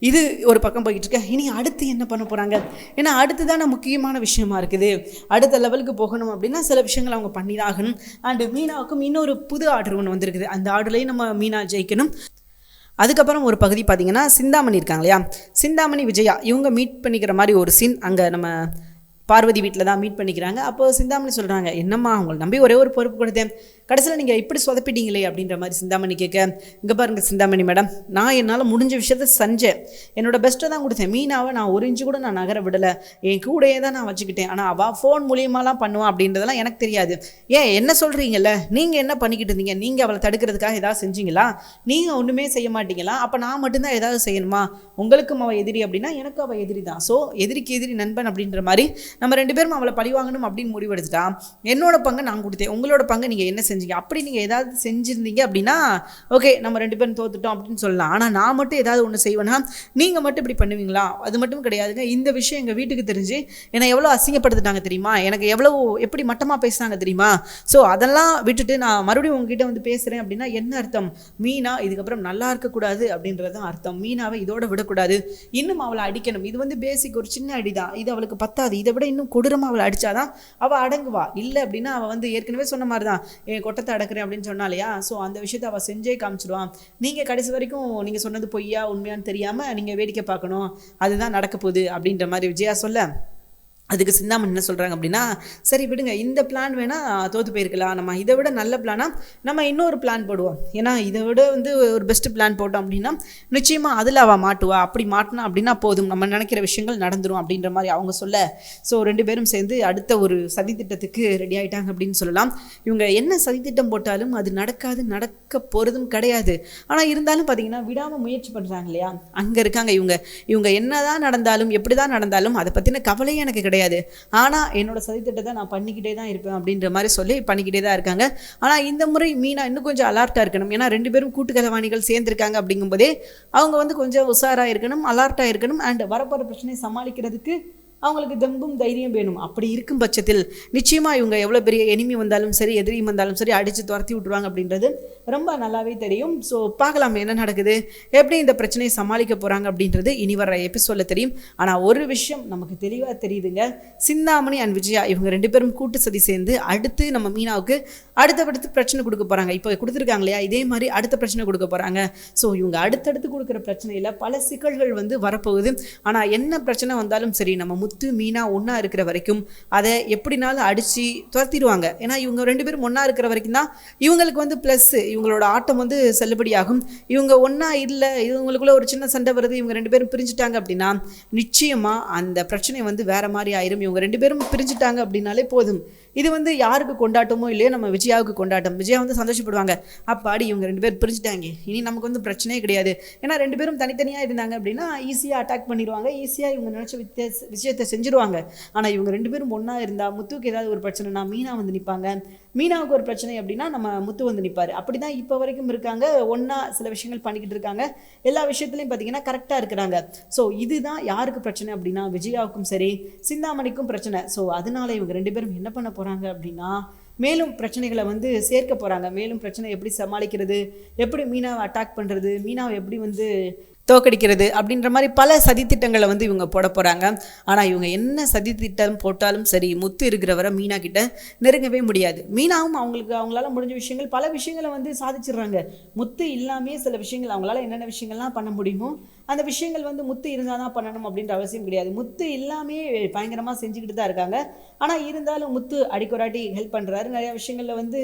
S1: இது ஒரு பக்கம் போய்கிட்டு இனி அடுத்து என்ன பண்ண போகிறாங்க ஏன்னா அடுத்து தானே முக்கியமான விஷயமா இருக்குது. அடுத்த லெவலுக்கு போகணும் அப்படின்னா சில விஷயங்கள் அவங்க பண்ணி தான் ஆகணும் அண்டு மீனாவுக்கும் இன்னொரு புது ஆர்டர் ஒன்று வந்திருக்குது. அந்த ஆர்டர்லேயும் நம்ம மீனா ஜெயிக்கணும். அதுக்கப்புறம் ஒரு பகுதி பார்த்திங்கன்னா சிந்தாமணி இருக்காங்க இல்லையா? சிந்தாமணி விஜயா இவங்க மீட் பண்ணிக்கிற மாதிரி ஒரு சீன் அங்கே நம்ம பார்வதி வீட்டில் தான் மீட் பண்ணிக்கிறாங்க. அப்போது சிந்தாமணி சொல்கிறாங்க என்னம்மா உங்களை நம்பி ஒரே ஒரு பொறுப்பு கொடுத்தேன். கடைசியில் நீங்கள் இப்படி சொதப்பிட்டீங்களே அப்படின்ற மாதிரி சிந்தாமணி கேட்க இங்கே பாருங்கள் சிந்தாமணி மேடம் நான் என்னால் முடிஞ்ச விஷயத்த செஞ்சேன். என்னோடய பெஸ்ட்டை தான் கொடுத்தேன். மீனாவை நான் ஒரு இன்ச்சு கூட நான் நகர விடலை. என் கூடையே தான் நான் வச்சுக்கிட்டேன். ஆனால் அவள் ஃபோன் மூலியமாலாம் பண்ணுவான் அப்படின்றதெல்லாம் எனக்கு தெரியாது. ஏன் என்ன சொல்கிறீங்கல்ல நீங்கள் என்ன பண்ணிக்கிட்டு இருந்தீங்க? நீங்கள் அவளை தடுக்கிறதுக்காக ஏதாவது செஞ்சீங்களா? நீங்கள் ஒன்றுமே செய்ய மாட்டீங்களா? அப்போ நான் மட்டும்தான் ஏதாவது செய்யணுமா? உங்களுக்கும் அவள் எதிரி அப்படின்னா எனக்கும் அவள் எதிரி தான் ஸோ எதிரிக்கு எதிரி நண்பன் அப்படின்ற மாதிரி நம்ம ரெண்டு பேரும் அவளை பழி வாங்கணும் அப்படின்னு முடிவெடுத்துட்டா என்னோட பங்கு நான் கொடுத்தேன் உங்களோட பங்கு நீங்கள் என்ன செஞ்சீங்க அப்படி நீங்கள் ஏதாவது செஞ்சுருந்தீங்க அப்படின்னா ஓகே நம்ம ரெண்டு பேரும் தோத்துட்டோம் அப்படின்னு சொல்லலாம். ஆனால் நான் மட்டும் ஏதாவது ஒன்று செய்வேன்னா நீங்கள் மட்டும் இப்படி பண்ணுவீங்களா? அது மட்டும் கிடையாதுங்க. இந்த விஷயம் எங்கள் வீட்டுக்கு தெரிஞ்சு என்னை எவ்வளோ அசிங்கப்படுத்திட்டாங்க தெரியுமா? எனக்கு எவ்வளோ எப்படி மட்டமாக பேசுனாங்க தெரியுமா? ஸோ அதெல்லாம் விட்டுட்டு நான் மறுபடியும் உங்ககிட்ட வந்து பேசுகிறேன் அப்படின்னா என்ன அர்த்தம்? மீனா இதுக்கப்புறம் நல்லா இருக்கக்கூடாது அப்படின்றதான் அர்த்தம். மீனாவை இதோட விடக்கூடாது. இன்னும் அவளை அடிக்கணும். இது வந்து பேசிக் ஒரு சின்ன அடி தான் இது அவளுக்கு பத்தாது. இதை விட இன்னும் கொடூரமாக அவளை அடிச்சாதான் அவள் அடங்குவா. இல்லை அப்படின்னா அவள் வந்து ஏற்கனவே சொன்ன மாதிரி தான் என் கொட்டத்தை அடக்குறேன் அப்படின்னு சொன்னாலையா? ஸோ அந்த விஷயத்தை அவள் செஞ்சே காமிச்சிடுவான் நீங்கள் கடைசி வரைக்கும் நீங்கள் சொன்னது பொய்யா உண்மையான்னு தெரியாமல் நீங்கள் வேடிக்கை பார்க்கணும். அதுதான் நடக்க போகுது அப்படின்ற மாதிரி விஜயா சொல்ல. அதுக்கு சிந்தாமன் என்ன சொல்கிறாங்க அப்படின்னா சரி விடுங்க இந்த பிளான் வேணால் தோற்று போயிருக்கலாம். நம்ம இதை விட நல்ல பிளானாக நம்ம இன்னொரு பிளான் போடுவோம். ஏன்னா இதை விட வந்து ஒரு பெஸ்ட்டு பிளான் போட்டோம் அப்படின்னா நிச்சயமாக அதில் அவள் மாட்டுவா. அப்படி மாட்டினா அப்படின்னா போதும். நம்ம நினைக்கிற விஷயங்கள் நடந்துரும் அப்படின்ற மாதிரி அவங்க சொல்ல. ஸோ ரெண்டு பேரும் சேர்ந்து அடுத்த ஒரு சதித்திட்டத்துக்கு ரெடி ஆகிட்டாங்க அப்படின்னு சொல்லலாம். இவங்க என்ன சதித்திட்டம் போட்டாலும் அது நடக்காது நடக்க போகிறதும் கிடையாது. ஆனால் இருந்தாலும் பார்த்தீங்கன்னா விடாமல் முயற்சி பண்ணுறாங்க இல்லையா? அங்கே இருக்காங்க இவங்க. இவங்க என்னதான் நடந்தாலும் எப்படி தான் நடந்தாலும் அதை பற்றின கவலையே எனக்கு கிடையாது. ஆனால் என்னோட சதித்திட்டத்தை நான் பண்ணிக்கிட்டே தான் இருப்பேன் அப்படின்ற மாதிரி சொல்லி பண்ணிக்கிட்டே தான் இருக்காங்க. ஆனால் இந்த முறை மீனா இன்னும் கொஞ்சம் அலர்ட்டாக இருக்கணும். ஏன்னா ரெண்டு பேரும் கூட்டுக்கலவாணிகள் சேர்ந்துருக்காங்க அப்படிங்கும்போதே அவங்க வந்து கொஞ்சம் உஷாராக இருக்கணும் அலர்ட்டாக இருக்கணும். அண்ட் வரப்போகிற பிரச்சனையை சமாளிக்கிறதுக்கு அவங்களுக்கு தெம்பும் தைரியம் வேணும். அப்படி இருக்கும் பட்சத்தில் நிச்சயமாக இவங்க எவ்வளோ பெரிய எனிமி வந்தாலும் சரி எதிரி வந்தாலும் சரி அடித்து துரத்தி விட்ருவாங்க அப்படின்றது ரொம்ப நல்லாவே தெரியும். ஸோ பார்க்கலாம் என்ன நடக்குது எப்படி இந்த பிரச்சனையை சமாளிக்க போகிறாங்க அப்படின்றது இனி வர எபிசோடில் தெரியும். ஆனால் ஒரு விஷயம் நமக்கு தெளிவாக தெரியுதுங்க. சிந்தாமணி அண்ட் விஜயா இவங்க ரெண்டு பேரும் கூட்டு சதி சேர்ந்து அடுத்து நம்ம மீனாவுக்கு அடுத்தடுத்து பிரச்சனை கொடுக்க போகிறாங்க இப்போ கொடுத்துருக்காங்க இல்லையா? இதே மாதிரி அடுத்த பிரச்சனை கொடுக்க போகிறாங்க ஸோ இவங்க அடுத்தடுத்து கொடுக்குற பிரச்சனையில் பல சிக்கல்கள் வந்து வரப்போகுது. ஆனால் என்ன பிரச்சனை வந்தாலும் சரி நம்ம முத்து மீனா ஒன்றா இருக்கிற வரைக்கும் அதை எப்படினாலும் அடித்து துரத்திடுவாங்க. ஏன்னா இவங்க ரெண்டு பேரும் ஒன்றா இருக்கிற வரைக்கும் தான் இவங்களுக்கு வந்து ப்ளஸ்ஸு இவங்களோட ஆட்டம் வந்து செல்லுபடியாகும். இவங்க ஒன்றா இல்லை இவங்களுக்குள்ளே ஒரு சின்ன சண்டை வருது இவங்க ரெண்டு பேரும் பிரிஞ்சுட்டாங்க அப்படின்னா நிச்சயமாக அந்த பிரச்சனை வந்து வேற மாதிரி ஆயிரும். இவங்க ரெண்டு பேரும் பிரிஞ்சுட்டாங்க அப்படின்னாலே போதும். இது வந்து யாருக்கு கொண்டாட்டமோ இல்லையோ நம்ம விஜயாவுக்கு கொண்டாட்டம். விஜயா வந்து சந்தோஷப்படுவாங்க. அப்பாடி இவங்க ரெண்டு பேர் பிரிஞ்சுட்டாங்க. இனி நமக்கு வந்து பிரச்சனையே கிடையாது. ஏன்னா ரெண்டு பேரும் தனித்தனியாக இருந்தாங்க அப்படின்னா ஈஸியாக அட்டாக் பண்ணிடுவாங்க. ஈஸியாக இவங்க நினச்ச வித்தியாச விஷயத்தை செஞ்சுருவாங்க. ஆனால் இவங்க ரெண்டு பேரும் ஒன்றா இருந்தால் முத்துக்கு ஏதாவது ஒரு பிரச்சனைனா மீனா வந்து நிற்பாங்க மீனாவுக்கு ஒரு பிரச்சனை அப்படின்னா நம்ம முத்து வந்து நிற்பார் அப்படி தான் இப்போ வரைக்கும் இருக்காங்க. ஒன்றா சில விஷயங்கள் பண்ணிக்கிட்டு இருக்காங்க. எல்லா விஷயத்துலையும் பார்த்தீங்கன்னா கரெக்டாக இருக்கிறாங்க. ஸோ இதுதான் யாருக்கு பிரச்சனை அப்படின்னா விஜயாவுக்கும் சரி சிந்தாமணிக்கும் பிரச்சனை. ஸோ அதனால இவங்க ரெண்டு பேரும் என்ன பண்ண போகிறாங்க அப்படின்னா மேலும் பிரச்சனைகளை வந்து சேர்க்க போகிறாங்க மேலும் பிரச்சனை எப்படி சமாளிக்கிறது? எப்படி மீனாவை அட்டாக் பண்ணுறது மீனாவை எப்படி வந்து தோக்கடிக்கிறது அப்படின்ற மாதிரி பல சதித்திட்டங்களை வந்து இவங்க போட போகிறாங்க ஆனால் இவங்க என்ன சதித்திட்டம் போட்டாலும் சரி முத்து இருக்கிறவரை மீனா கிட்ட நெருங்கவே முடியாது. மீனாவும் அவங்களுக்கு அவங்களால முடிஞ்ச விஷயங்கள் பல விஷயங்களை வந்து சாதிச்சிடுறாங்க. முத்து இல்லாமே சில விஷயங்கள் அவங்களால என்னென்ன விஷயங்கள்லாம் பண்ண முடியுமோ அந்த விஷயங்கள் வந்து முத்து இருந்தால் தான் பண்ணணும் அப்படின்ற அவசியம் கிடையாது. முத்து எல்லாமே பயங்கரமாக செஞ்சுக்கிட்டு தான் இருக்காங்க. ஆனால் இருந்தாலும் முத்து அடிக்கொராட்டி ஹெல்ப் பண்ணுறாரு நிறையா விஷயங்களில் வந்து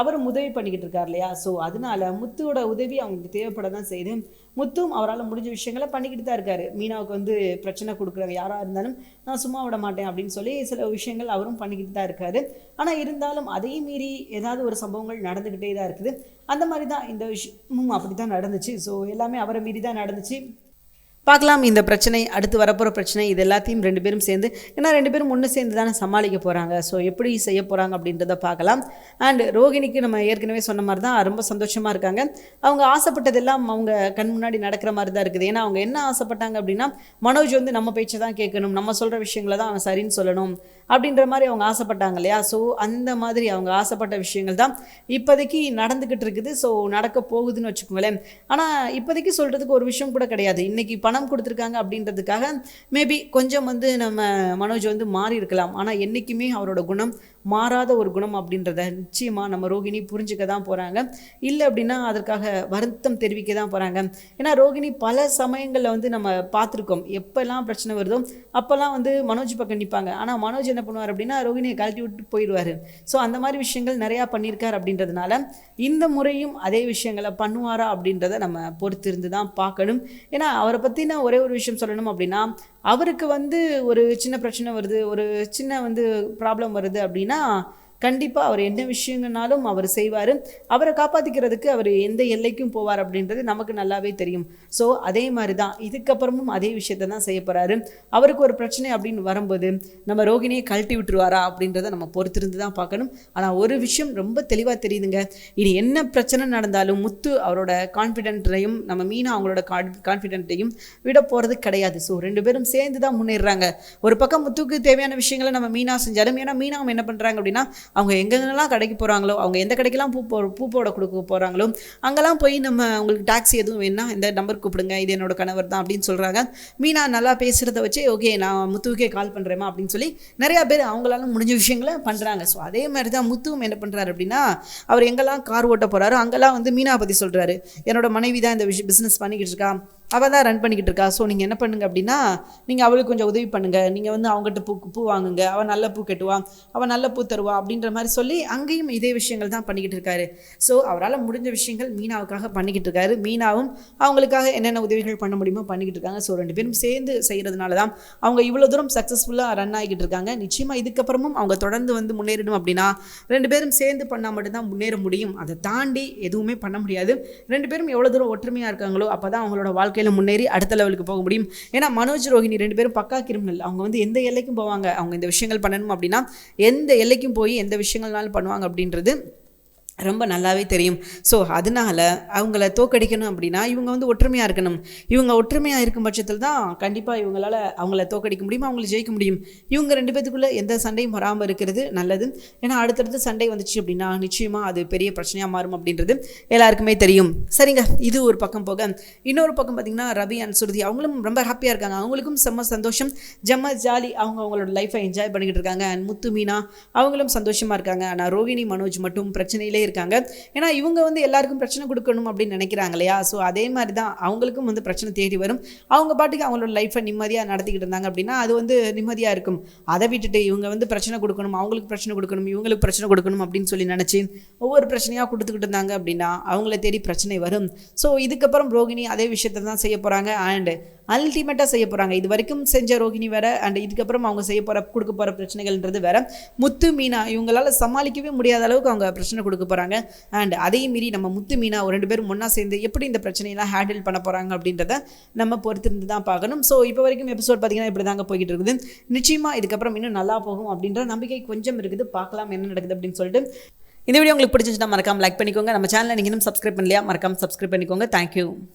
S1: அவரும் உதவி பண்ணிக்கிட்டு இருக்கார் இல்லையா? ஸோ அதனால முத்துவோட உதவி அவங்களுக்கு தேவைப்பட தான் செய்யுது. முத்தும் அவரால் முடிஞ்ச விஷயங்களை பண்ணிக்கிட்டு தான் இருக்காரு. மீனாவுக்கு வந்து பிரச்சனை கொடுக்குறவங்க யாராக இருந்தாலும் நான் சும்மா விட மாட்டேன் அப்படின்னு சொல்லி சில விஷயங்கள் அவரும் பண்ணிக்கிட்டு தான் இருக்காரு. ஆனால் இருந்தாலும் அதையும் மீறி ஏதாவது ஒரு சம்பவங்கள் நடந்துக்கிட்டே தான் இருக்குது. அந்த மாதிரி தான் இந்த விஷயமும் அப்படி தான் நடந்துச்சு. ஸோ எல்லாமே அவரை மீறி தான் நடந்துச்சு. பார்க்கலாம் இந்த பிரச்சனை அடுத்து வரப்போகிற பிரச்சனை இது எல்லாத்தையும் ரெண்டு பேரும் சேர்ந்து ஏன்னா ரெண்டு பேரும் ஒன்று சேர்ந்து தானே சமாளிக்க போகிறாங்க ஸோ எப்படி செய்ய போகிறாங்க அப்படின்றத பார்க்கலாம். அண்ட் ரோகிணிக்கு நம்ம ஏற்கனவே சொன்ன மாதிரி தான் ரொம்ப சந்தோஷமாக இருக்காங்க. அவங்க ஆசைப்பட்டதெல்லாம் அவங்க கண் முன்னாடி நடக்கிற மாதிரி தான் இருக்குது. ஏன்னா அவங்க என்ன ஆசைப்பட்டாங்க அப்படின்னா மனோஜ் வந்து நம்ம பேச்சை தான் கேட்கணும். நம்ம சொல்கிற விஷயங்களை தான் அவன் சரின்னு சொல்லணும். அப்படின்ற மாதிரி அவங்க ஆசைப்பட்டாங்க இல்லையா? ஸோ அந்த மாதிரி அவங்க ஆசைப்பட்ட விஷயங்கள் தான் இப்போதைக்கு நடந்துக்கிட்டு இருக்குது. ஸோ நடக்க போகுதுன்னு வச்சுக்கோங்களேன். ஆனால் இப்போதைக்கு சொல்கிறதுக்கு ஒரு விஷயம் கூட கிடையாது. இன்றைக்கி பணம் கொடுத்துருக்காங்க அப்படின்றதுக்காக மேபி கொஞ்சம் வந்து நம்ம மனோஜ் வந்து மாறி இருக்கலாம் ஆனால் என்றைக்குமே அவரோட குணம் மாறாத ஒரு குணம் அப்படின்றத நிச்சயமாக நம்ம ரோகிணி புரிஞ்சுக்க தான் போகிறாங்க இல்லை அப்படின்னா அதற்காக வருத்தம் தெரிவிக்க தான் போகிறாங்க ஏன்னா ரோகிணி பல சமயங்களில் வந்து நம்ம பார்த்துருக்கோம். எப்போல்லாம் பிரச்சனை வருதோ அப்போல்லாம் வந்து மனோஜ் பக்கம் நிற்பாங்க ஆனால் மனோஜ் என்ன பண்ணுவார் அப்படின்னா ரோகிணியை கழட்டி விட்டு போயிடுவார். ஸோ அந்த மாதிரி விஷயங்கள் நிறையா பண்ணியிருக்கார் அப்படின்றதுனால இந்த முறையும் அதே விஷயங்களை பண்ணுவாரா அப்படின்றத நம்ம பொறுத்திருந்து தான் பார்க்கணும். ஏன்னா அவரை பற்றின ஒரே ஒரு விஷயம் சொல்லணும் அப்படின்னா அவருக்கு வந்து ஒரு சின்ன பிரச்சனை வருது ஒரு சின்ன வந்து ப்ராப்ளம் வருது அப்படின்னா கண்டிப்பாக அவர் என்ன விஷயங்கள்னாலும் அவர் செய்வார். அவரை காப்பாற்றிக்கிறதுக்கு அவர் எந்த எல்லைக்கும் போவார் அப்படின்றது நமக்கு நல்லாவே தெரியும். ஸோ அதே மாதிரி தான் இதுக்கப்புறமும் அதே விஷயத்த தான் செய்ய போகிறாரு அவருக்கு ஒரு பிரச்சனை அப்படின்னு வரும்போது நம்ம ரோகிணியை கழட்டி விட்டுருவாரா அப்படின்றத நம்ம பொறுத்திருந்து தான் பார்க்கணும். ஆனால் ஒரு விஷயம் ரொம்ப தெளிவாக தெரியுதுங்க. இனி என்ன பிரச்சனை நடந்தாலும் முத்து அவரோட கான்ஃபிடென்ட்டையும் நம்ம மீனா அவங்களோட கான்ஃபிடென்ட்டையும் விட போகிறது கிடையாது. ஸோ ரெண்டு பேரும் சேர்ந்து தான் முன்னேறாங்க ஒரு பக்கம் முத்துக்கு தேவையான விஷயங்களை நம்ம மீனா செஞ்சாலும் ஏன்னா மீனா அவங்க என்ன பண்ணுறாங்க அப்படின்னா அவங்க எங்கெங்கெல்லாம் கடைக்கு போகிறாங்களோ அவங்க எந்த கடைக்கெல்லாம் பூ போ பூ போட கொடுக்க போகிறாங்களோ அங்கெல்லாம் போய் நம்ம உங்களுக்கு டாக்ஸி எதுவும் வேணா இந்த நம்பர் கூப்பிடுங்க இது என்னோட கணவர் தான் அப்படின்னு சொல்கிறாங்க மீனா நல்லா பேசுகிறத வச்சு ஓகே நான் முத்துவுக்கே கால் பண்ணுறேமா அப்படின்னு சொல்லி நிறையா பேர் அவங்களால முடிஞ்ச விஷயங்களை பண்ணுறாங்க ஸோ அதே மாதிரி தான் முத்துவும் என்ன பண்ணுறாரு அப்படின்னா அவர் எங்கெல்லாம் கார் ஓட்ட போகிறாரோ அங்கெல்லாம் வந்து மீனா பற்றி சொல்கிறாரு என்னோட மனைவி தான் இந்த விஷயம் பிஸ்னஸ் பண்ணிக்கிட்டு இருக்கா. அவள் தான் ரன் பண்ணிக்கிட்டு இருக்கா. ஸோ நீங்கள் என்ன பண்ணுங்க அப்படின்னா நீங்கள் அவளுக்கு கொஞ்சம் உதவி பண்ணுங்கள் நீங்கள் வந்து அவங்ககிட்ட பூ பூ வாங்குங்க. அவள் நல்ல பூ கட்டுவா. அவள் நல்ல பூ தருவா அப்படின்ற மாதிரி சொல்லி அங்கேயும் இதே விஷயங்கள் தான் பண்ணிக்கிட்டு இருக்காரு. ஸோ அவரால் முடிஞ்ச விஷயங்கள் மீனாவுக்காக பண்ணிக்கிட்டு இருக்காரு. மீனாவும் அவங்களுக்காக என்னென்ன உதவிகள் பண்ண முடியுமோ பண்ணிக்கிட்டு இருக்காங்க. ஸோ ரெண்டு பேரும் சேர்ந்து செய்கிறதுனால தான் அவங்க இவ்வளோ தூரம் சக்ஸஸ்ஃபுல்லாக ரன் ஆகிக்கிட்டு இருக்காங்க. நிச்சயமாக இதுக்கப்புறமும் அவங்க தொடர்ந்து வந்து முன்னேறணும் அப்படின்னா ரெண்டு பேரும் சேர்ந்து பண்ணால் மட்டும்தான் முன்னேற முடியும். அதை தாண்டி எதுவுமே பண்ண முடியாது. ரெண்டு பேரும் எவ்வளோ தூரம் ஒற்றுமையாக இருக்காங்களோ அப்போ தான் அவங்களோட வாழ்க்கையில் முன்னேறி அடுத்த லெவலுக்கு போக முடியும். ஏன்னா மனோஜ் ரோஹிணி ரெண்டு பேரும் பக்கா கிரிமினல் அவங்க வந்து எந்த எல்லைக்கும் போவாங்க. அவங்க இந்த விஷயங்கள் பண்ணணும் அப்படின்னா எந்த எல்லைக்கும் போய் எந்த விஷயங்கள்னாலும் பண்ணுவாங்க அப்படின்றது ரொம்ப நல்லாவே தெரியும். ஸோ அதனால அவங்கள தோக்கடிக்கணும் அப்படின்னா இவங்க வந்து ஒற்றுமையாக இருக்கணும். இவங்க ஒற்றுமையாக இருக்கும் பட்சத்தில் தான் கண்டிப்பாக இவங்களால் அவங்கள தோக்கடிக்க முடியும்? அவங்கள ஜெயிக்க முடியும். இவங்க ரெண்டு பேத்துக்குள்ளே எந்த சண்டையும் வராமல் இருக்கிறது நல்லது. ஏன்னா அடுத்தடுத்து சண்டை வந்துச்சு அப்படின்னா நிச்சயமாக அது பெரிய பிரச்சனையாக மாறும் அப்படின்றது எல்லாருக்குமே தெரியும். சரிங்க இது ஒரு பக்கம் போக. இன்னொரு பக்கம் பார்த்திங்கன்னா ரவி அண்ட் சுருதி அவங்களும் ரொம்ப ஹாப்பியாக இருக்காங்க. அவங்களுக்கும் செம்ம சந்தோஷம். ஜம்ம ஜாலி அவங்க அவங்களோட லைஃப்பை என்ஜாய் பண்ணிக்கிட்டு இருக்காங்க. அண்ட் முத்து மீனா அவங்களும் சந்தோஷமாக இருக்காங்க. ஆனால் ரோஹிணி மனோஜ் மட்டும் பிரச்சனையிலே இருக்காங்க ஏன்னா இவங்க வந்து எல்லாருக்கும் பிரச்சனை கொடுக்கணும் அப்படின்னு நினைக்கிறாங்க இல்லையா? ஸோ அதே மாதிரி தான் அவங்களுக்கும் வந்து பிரச்சனை தேடி வரும். அவங்க பாட்டுக்கு அவங்களோட லைஃப்பை நிம்மதியாக நடத்திக்கிட்டு இருந்தாங்க அப்படின்னா அது வந்து நிம்மதியாக இருக்கும். அதை விட்டுட்டு இவங்க வந்து பிரச்சனை கொடுக்கணும் அவங்களுக்கு பிரச்சனை கொடுக்கணும் இவங்களுக்கு பிரச்சனை கொடுக்கணும் அப்படின்னு சொல்லி நினச்சி ஒவ்வொரு பிரச்சனையாக கொடுத்துக்கிட்டு இருந்தாங்க அப்படின்னா அவங்கள தேடி பிரச்சனை வரும். ஸோ இதுக்கப்புறம் ரோகிணி அதே விஷயத்தை தான் செய்ய போகிறாங்க அண்டு அல்டிமேட்டாக செய்ய போகிறாங்க இது வரைக்கும் செஞ்ச ரோகிணி வேற அண்ட் இதுக்கப்புறம் அவங்க செய்ய போகிற கொடுக்க போகிற பிரச்சனைகள்ன்றது வேற. முத்து மீனா இவங்களால் சமாளிக்கவே முடியாத அளவுக்கு அவங்க பிரச்சனை கொடுக்க போகிறாங்க அண்ட் அதையும் மீறி நம்ம முத்து மீனா ஒரு ரெண்டு பேரும் ஒன்றா சேர்ந்து எப்படி இந்த பிரச்சனையெல்லாம் ஹேண்டில் பண்ண போகிறாங்க அப்படின்றத நம்ம பொறுத்திருந்து தான் பார்க்கணும். ஸோ இப்போ வரைக்கும் எபிசோட் பார்த்தீங்கன்னா இப்படி தாங்க போய்கிட்டு இருக்குது. நிச்சயமாக இதுக்கப்புறம் இன்னும் நல்லா போகும் அப்படின்ற நம்பிக்கை கொஞ்சம் இருக்குது. பார்க்கலாம் என்ன நடக்குது அப்படின்னு சொல்லிட்டு. இந்த வீடியோ உங்களுக்கு பிடிச்சிருந்துச்சுன்னா மறக்காம லைக் பண்ணிக்கோங்க. நம்ம சேனலை நீங்கள் இன்னும் சப்ஸ்கிரைப் பண்ணலையா மறக்காம சப்ஸ்கிரைப் பண்ணிக்கோங்க. தேங்க்யூ